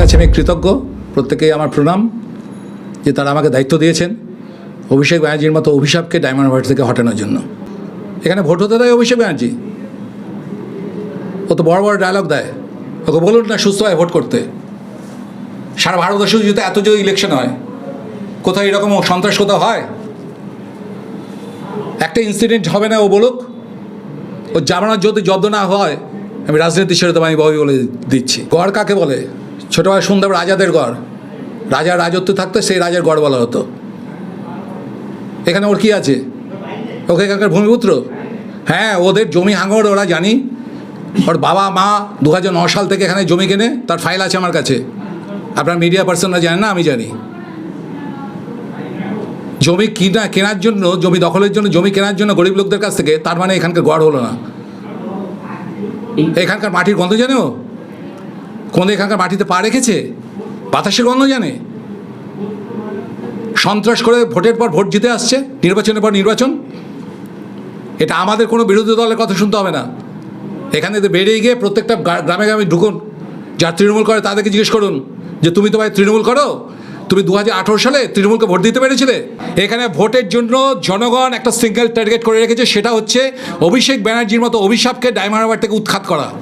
কাছে আমি কৃতজ্ঞ। প্রত্যেকেই আমার প্রণাম, যে তারা আমাকে দায়িত্ব দিয়েছেন অভিষেক ব্যানার্জির মতো অভিশাপকে ডায়মন্ড হারবার থেকে হটানোর জন্য। এখানে ভোট হতে দেয় অভিষেক ব্যানার্জি। ও তো বড় বড় ডায়লগ দেয়। ওকে বলুন না, সুস্থ হয় ভোট করতে। সারা ভারতবর্ষে যদি এত যদি ইলেকশন হয়, কোথায় এরকম সন্ত্রাস কোথাও হয়? একটা ইনসিডেন্ট হবে না ও বলুক। ও জামানোর যদি জব্দ না হয়, আমি রাজনীতি দেবো আমি বলে দিচ্ছি। গড় কাকে বলে? ছোটোবেলায় শুনতাম রাজাদের গড়। রাজার রাজত্ব থাকতো সেই রাজার গড় বলা হতো। এখানে ওর কি আছে? ওকে এখানকার ভূমিপুত্র? হ্যাঁ ওদের জমি হাঙর ওরা জানি। ওর বাবা মা দু হাজার ন সাল থেকে এখানে জমি কেনে তার ফাইল আছে আমার কাছে। আপনার মিডিয়া পার্সনরা জানেন না আমি জানি। জমি কিনা কেনার জন্য জমি দখলের জন্য জমি কেনার জন্য গরিব লোকদের কাছ থেকে তার মানে এখানকার গড় হলো না। এখানকার মাটির গন্ধ জানে? ও কোন এখানকার মাটিতে পা রেখেছে? বাতাসের গন্ধ জানে? সন্ত্রাস করে ভোটের পর ভোট জিতে আসছে, নির্বাচনের পর নির্বাচন? এটা আমাদের কোনো বিরোধী দলের কথা শুনতে হবে না। এখানে বেরিয়ে গিয়ে প্রত্যেকটা গ্রামে গ্রামে ঢুকুন, যারা তৃণমূল করে তাদেরকে জিজ্ঞেস করুন যে, তুমি তো ভাই তৃণমূল করো? তুমি দু হাজার আঠেরো সালে তৃণমূলকে ভোট দিতে পেরেছিলে? এখানে ভোটের জন্য জনগণ একটা সিঙ্গেল টার্গেট করে রেখেছে, সেটা হচ্ছে অভিষেক ব্যানার্জির মতো অভিশাপকে ডায়মন্ড থেকে উৎখাত করা।